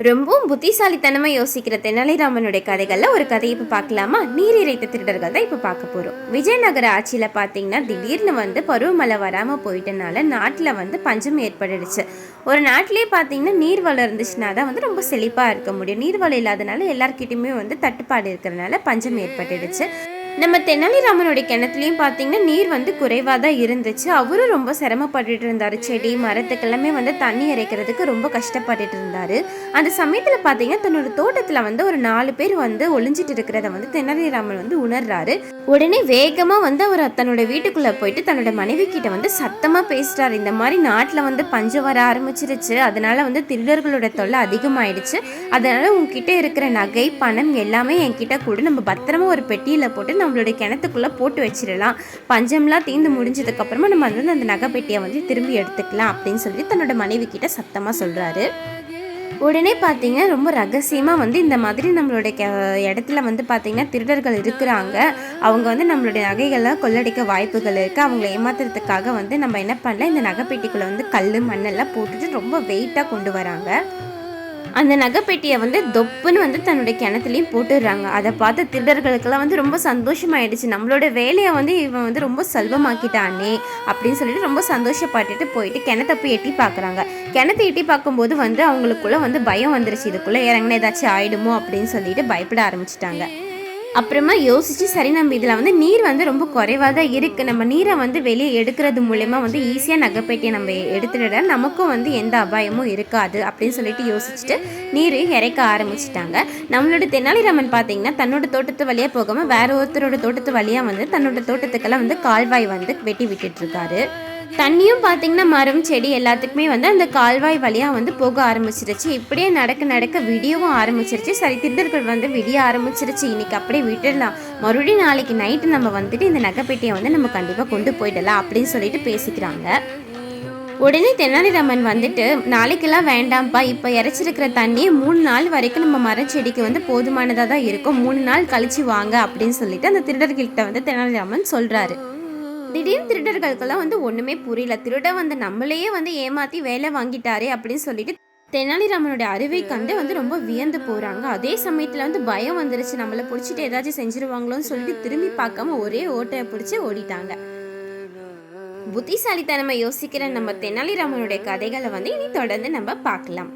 ரொம்பவும் புத்திசாலித்தனமா யோசிக்கிற தெனாலிராமனுடைய கதைகள்ல ஒரு கதையை இப்ப பார்க்கலாமா? நீர் இறைத்த திருடர்கள் தான் இப்ப பார்க்க போறோம். விஜயநகர ஆட்சியில பாத்தீங்கன்னா திடீர்னு வந்து பருவமழை வராம போயிட்டனால நாட்டுல வந்து பஞ்சம் ஏற்பட்டுடுச்சு. ஒரு நாட்டிலேயே பார்த்தீங்கன்னா நீர் வளம் இருந்துச்சுன்னா தான் வந்து ரொம்ப செழிப்பா இருக்க முடியும். நீர் வளம் இல்லாதனால எல்லாருக்கிட்டையுமே வந்து தட்டுப்பாடு இருக்கிறதுனால பஞ்சம் ஏற்பட்டுடுச்சு. நம்ம தெனாலிராமனுடைய கிணத்துலையும் பார்த்தீங்கன்னா நீர் வந்து குறைவாக தான் இருந்துச்சு. அவரும் ரொம்ப சிரமப்பட்டுட்டு இருந்தார். செடி மரத்துக்கெல்லாமே வந்து தண்ணி இறைக்கிறதுக்கு ரொம்ப கஷ்டப்பட்டுட்டு இருந்தார். அந்த சமயத்தில் பார்த்தீங்கன்னா தன்னோட தோட்டத்தில் வந்து ஒரு நாலு பேர் வந்து ஒளிஞ்சிட்டு இருக்கிறத வந்து தெனாலிராமன் வந்து உணர்றாரு. உடனே வேகமாக வந்து அவர் தன்னோட வீட்டுக்குள்ளே போயிட்டு தன்னோட மனைவி கிட்ட வந்து சத்தமாக பேசுகிறாரு இந்த மாதிரி நாட்டில் வந்து பஞ்சம் வர ஆரம்பிச்சிருச்சு. அதனால வந்து திருடர்களோட தொல்லை அதிகமாயிடுச்சு. அதனால உங்ககிட்ட இருக்கிற நகை பணம் எல்லாமே என்கிட்ட கூட. நம்ம பத்திரமா ஒரு பெட்டியில் போட்டு நம்மளுடைய கிணத்துக்குள்ளே போட்டு வச்சிடலாம். பஞ்சம்லாம் தீர்ந்து முடிஞ்சதுக்கு அப்புறமா நம்ம வந்து அந்த நகைப்பெட்டியை வந்து திரும்பி எடுத்துக்கலாம் அப்படின்னு சொல்லி தன்னோட மனைவி கிட்ட சத்தமாக சொல்கிறாரு உடனே பார்த்தீங்கன்னா ரொம்ப ரகசியமாக வந்து இந்த மாதிரி நம்மளுடைய இடத்துல வந்து பார்த்திங்கன்னா திருடர்கள் இருக்கிறாங்க. அவங்க வந்து நம்மளுடைய நகைகள்லாம் கொள்ளடிக்க வாய்ப்புகள் இருக்குது அவங்கள ஏமாத்துறதுக்காக வந்து நம்ம என்ன பண்ணலாம் இந்த நகைப்பெட்டிக்குள்ளே வந்து கல் மண்ணெல்லாம் போட்டுட்டு ரொம்ப வெயிட்டாக கொண்டு வராங்க. அந்த நகைப்பெட்டியை வந்து தொப்புன்னு வந்து தன்னுடைய கிணத்துலையும் போட்டுடுறாங்க. அதை பார்த்து திருடர்களுக்கெல்லாம் வந்து ரொம்ப சந்தோஷமாயிடுச்சு. நம்மளோட வேலையை வந்து இவன் வந்து ரொம்ப செல்வமாக்கிட்டானே அப்படின்னு சொல்லிட்டு ரொம்ப சந்தோஷப்பட்டுட்டு போயிட்டு கிணத்த போய் எட்டி பார்க்குறாங்க. கிணத்தை எட்டி பார்க்கும்போது வந்து அவங்களுக்குள்ள வந்து பயம் வந்துருச்சு. இதுக்குள்ளே இறங்கின ஏதாச்சும் ஆயிடுமோ அப்படின்னு சொல்லிட்டு பயப்பட ஆரம்பிச்சிட்டாங்க. அப்புறமா யோசிச்சு சரி நம்ம இதில் வந்து நீர் வந்து ரொம்ப குறைவாக தான் இருக்குது நம்ம நீரை வந்து வெளியே எடுக்கிறது மூலயமா வந்து ஈஸியாக நகைப்பேட்டியை நம்ம எடுத்துட நமக்கும் வந்து எந்த அபாயமும் இருக்காது அப்படின்னு சொல்லிட்டு யோசிச்சுட்டு நீர் இறைக்க ஆரம்பிச்சிட்டாங்க. நம்மளோட தெனாலிராமன் பார்த்தீங்கன்னா தன்னோட தோட்டத்து வழியாக போகாமல் வேற ஒருத்தரோட தோட்டத்து வழியாக வந்து தன்னோட தோட்டத்துக்கெல்லாம் வந்து கால்வாய் வந்து வெட்டி விட்டுட்டு இருக்காரு. தண்ணியும் பார்த்தீங்கன்னா மரம் செடி எல்லாத்துக்குமே வந்து அந்த கால்வாய் வழியாக வந்து போக ஆரம்பிச்சிருச்சு. இப்படியே நடக்க நடக்க விடியவும் ஆரம்பிச்சிருச்சு. சரி திருடர்கள் வந்து விடிய ஆரம்பிச்சிருச்சு. இன்னைக்கு அப்படியே விட்டுடலாம். மறுபடியும் நாளைக்கு நைட்டு நம்ம வந்துட்டு இந்த நகைப்பெட்டியை வந்து நம்ம கண்டிப்பாக கொண்டு போயிடலாம் அப்படின்னு சொல்லிட்டு பேசிக்கிறாங்க. உடனே தெனாலிராமன் வந்துட்டு நாளைக்கெல்லாம் வேண்டாம்ப்பா. இப்போ இறைச்சிருக்கிற தண்ணியை மூணு நாள் வரைக்கும் நம்ம மரச்செடிக்கு வந்து போதுமானதாக தான் இருக்கும். மூணு நாள் கழிச்சு வாங்க அப்படின்னு சொல்லிட்டு அந்த திருடர்கள்கிட்ட வந்து தெனாலிராமன் சொல்கிறாரு திடீர்னு திருடர்களுக்கெல்லாம் வந்து ஒன்றுமே புரியல. திருட வந்து நம்மளையே வந்து ஏமாற்றி வேலை வாங்கிட்டாரே அப்படின்னு சொல்லிட்டு தெனாலிராமனுடைய அறிவை கண்டு வந்து ரொம்ப வியந்து போகிறாங்க அதே சமயத்தில் வந்து பயம் வந்துருச்சு. நம்மளை பிடிச்சிட்டு ஏதாச்சும் செஞ்சுருவாங்களோன்னு சொல்லிட்டு திரும்பி பார்க்காம ஒரே ஓட்டையை பிடிச்சி ஓடிட்டாங்க. புத்திசாலித்தனமாக யோசிக்கிற நம்ம தெனாலிராமனுடைய கதைகளை வந்து இனி தொடர்ந்து நம்ம பார்க்கலாம்.